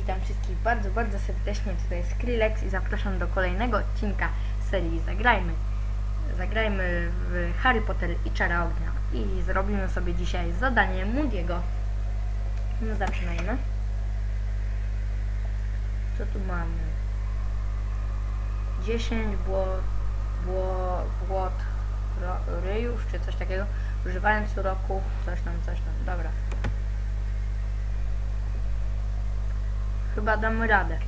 Witam wszystkich bardzo, bardzo serdecznie. Tutaj jest Skrillex i zapraszam do kolejnego odcinka serii Zagrajmy. Zagrajmy w Harry Potter i Czara Ognia. I zrobimy sobie dzisiaj zadanie Moody'ego. No zaczynajmy. Co tu mamy? 10 błot, bło, błot ryjów, czy coś takiego. Używając uroku, coś tam, coś tam. Dobra. Chyba damy radę.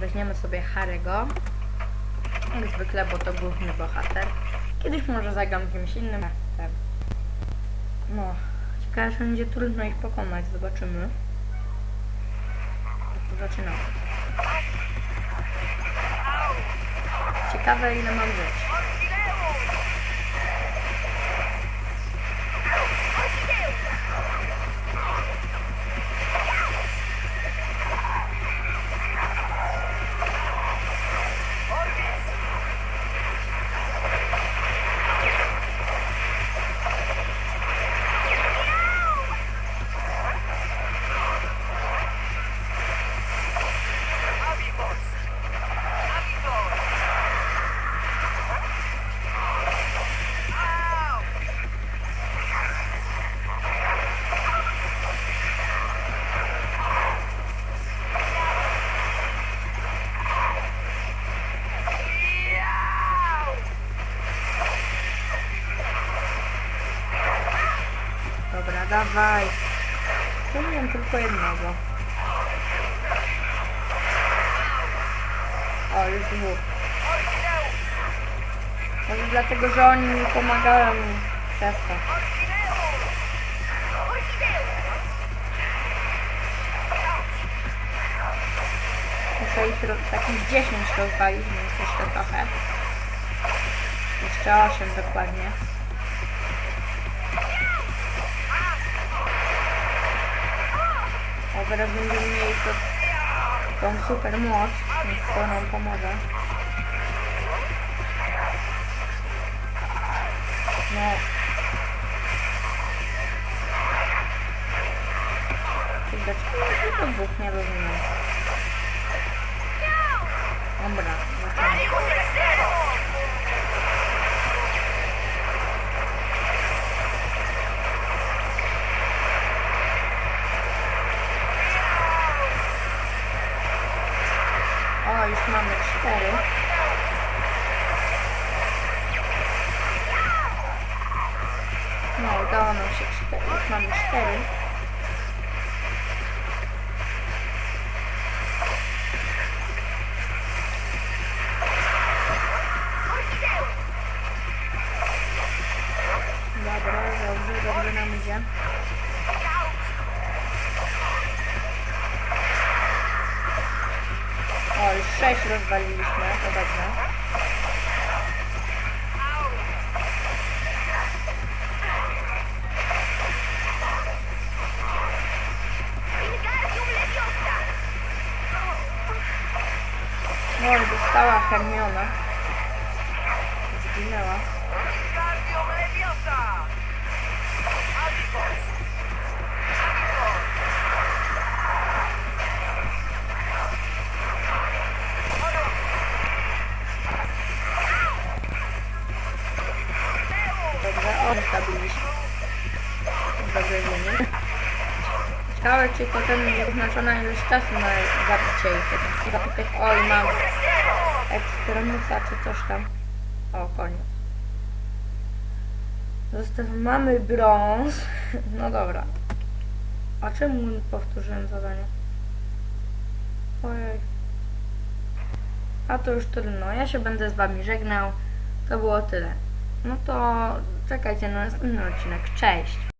Weźmiemy sobie Harego. Jak zwykle, bo to główny bohater. Kiedyś może zagram kimś innym. Tak. No, ciekawe, że będzie trudno ich pokonać. Zobaczymy. Zaczynamy. Ciekawe, ile mam żyć. Dawaj. Mam tylko jednego. O, już dwóch. Może dlatego, że oni mi pomagają przez to. Muszę ich takich 10 rozwalić, więc jeszcze trochę. Jeszcze 8 dokładnie. A teraz będziemy mieli to, tą super moc, więc to nam pomoże. No. Kurde, czemu tylko dwóch nie rozumiem. Dobra, zaczynamy. O, już mamy cztery. No, udało nam się cztery. Już mamy cztery. Dobra, dobrze, dobrze nam idzie. O, już sześć rozwaliliśmy, to dobrze. No i dostała Hermiona. Zginęła. Wingardium Leviosa! Avipos! Dobrze, o, zostawiliśmy. Dobrze, że nie. Ciekawe, czy to ten nieoznaczona ilość czasu na zabicie ich. Zapytać, oj, mam ekstremusa czy coś tam. O, koniec. Zostaw, mamy brąz. No dobra. A czemu powtórzyłem zadanie? Ojej. A to już trudno. Ja się będę z wami żegnał. To było tyle. No to czekajcie na następny odcinek. Cześć!